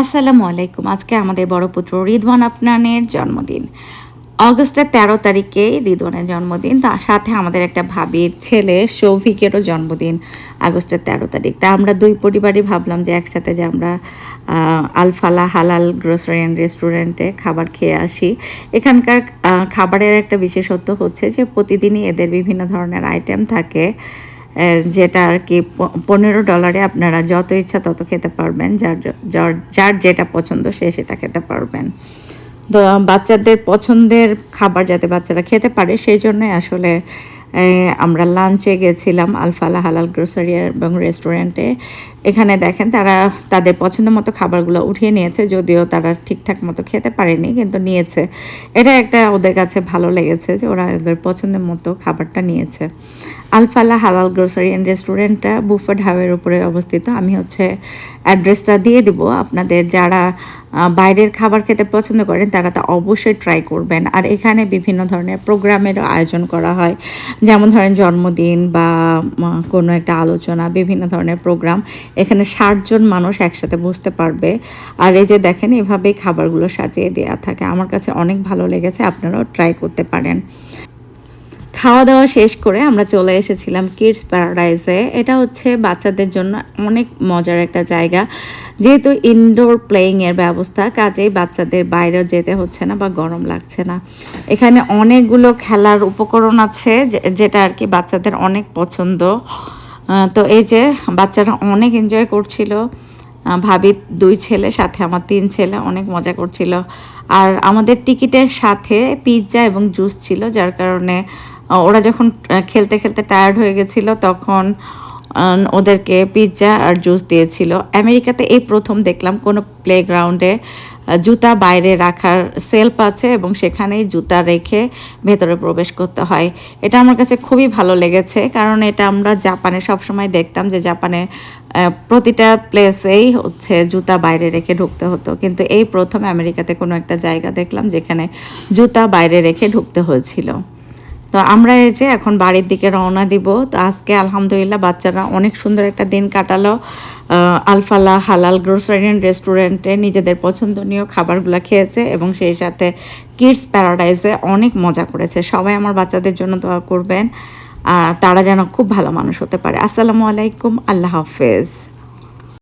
আসসালামু আলাইকুম। আজকে আমাদের বড় পুত্র রিদওয়ান আপনানের জন্মদিন। অগস্টের তেরো তারিখে রিদওয়ানের জন্মদিন। তার সাথে আমাদের একটা ভাবির ছেলে সৌভিকেরও জন্মদিন আগস্টের তেরো তারিখ। তা আমরা দুই পরিবারই ভাবলাম যে একসাথে যে আমরা আলফালা হালাল গ্রোসারি অ্যান্ড রেস্টুরেন্টে খাবার খেয়ে আসি। এখানকার খাবারের একটা বিশেষত্ব হচ্ছে যে প্রতিদিনই এদের বিভিন্ন ধরনের আইটেম থাকে। যেটা আর কি পনেরো ডলারে আপনারা যত ইচ্ছা তত খেতে পারবেন, যার যার যেটা পছন্দ সে সেটা খেতে পারবেন। তো বাচ্চাদের পছন্দের খাবার যাতে বাচ্চারা খেতে পারে, সেই জন্যই আসলে আমরা লাঞ্চে গেছিলাম আলফালা হালাল গ্রোসারি এবং রেস্টুরেন্টে এখানে দেখেন তারা তাদের পছন্দ মতো খাবারগুলো উঠিয়ে নিয়েছে, যদিও তারা ঠিকঠাক মতো খেতে পারেনি, কিন্তু নিয়েছে। এটা একটা ওদের কাছে ভালো লেগেছে যে ওরা ওদের পছন্দের মতো খাবারটা নিয়েছে। আলফালা হালাল গ্রোসারি অ্যান্ড রেস্টুরেন্টটা বুফেট হাওয়ের উপরে অবস্থিত। আমি হচ্ছে অ্যাড্রেসটা দিয়ে দিব। আপনাদের যারা বাইরের খাবার খেতে পছন্দ করেন, তারা তা অবশ্যই ট্রাই করবেন। আর এখানে বিভিন্ন ধরনের প্রোগ্রামেরও আয়োজন করা হয়। যেমন ধরেন জন্মদিন বা কোনো একটা আলোচনা, বিভিন্ন ধরনের প্রোগ্রাম। এখানে ষাটজন মানুষ একসাথে বসতে পারবে। আর এই যে দেখেন, এভাবেই খাবারগুলো সাজিয়ে দেওয়া থাকে। আমার কাছে অনেক ভালো লেগেছে। আপনারাও ট্রাই করতে পারেন। খাওয়া দাওয়া শেষ করে আমরা চলে এসেছিলাম কিডস প্যারাডাইজে এটা হচ্ছে বাচ্চাদের জন্য অনেক মজার একটা জায়গা। যেহেতু ইনডোর প্লেয়িংয়ের ব্যবস্থা, কাজেই বাচ্চাদের বাইরেও যেতে হচ্ছে না বা গরম লাগছে না। এখানে অনেকগুলো খেলার উপকরণ আছে যেটা আর কি বাচ্চাদের অনেক পছন্দ। তো এই যে, বাচ্চারা অনেক এনজয় করছিল। ভাবির দুই ছেলে, সাথে আমার তিন ছেলে, অনেক মজা করছিল। আর আমাদের টিকিটের সাথে পিৎজা এবং জুস ছিল, যার কারণে ওরা যখন খেলতে খেলতে টায়ার্ড হয়ে গেছিল, তখন ওদেরকে পিৎজা আর জুস দিয়েছিল। আমেরিকাতে এই প্রথম দেখলাম, কোনো প্লেগ্রাউন্ডে জুতা বাইরে রাখার সেলফ আছে এবং সেখানেই জুতা রেখে ভেতরে প্রবেশ করতে হয়। এটা আমার কাছে খুবই ভালো লেগেছে, কারণ এটা আমরা জাপানে সবসময় দেখতাম যে জাপানে প্রতিটা প্লেসেই হচ্ছে জুতা বাইরে রেখে ঢুকতে হতো। কিন্তু এই প্রথম আমেরিকাতে কোনো একটা জায়গা দেখলাম যেখানে জুতা বাইরে রেখে ঢুকতে হয়েছিল। তো আমরা এই যে এখন বাড়ির দিকে রওনা দিব। তো আজকে আলহামদুলিল্লাহ বাচ্চারা অনেক সুন্দর একটা দিন কাটালো। আলফালা হালাল গ্রোসারি অ্যান্ড রেস্টুরেন্টে নিজেদের পছন্দনীয় খাবারগুলো খেয়েছে এবং সেই সাথে কিডস প্যারাডাইসে অনেক মজা করেছে। সবাই আমার বাচ্চাদের জন্য দোয়া করবেন। আর তারা যেন খুব ভালো মানুষ হতে পারে। আসসালামু আলাইকুম। আল্লাহ হাফেজ।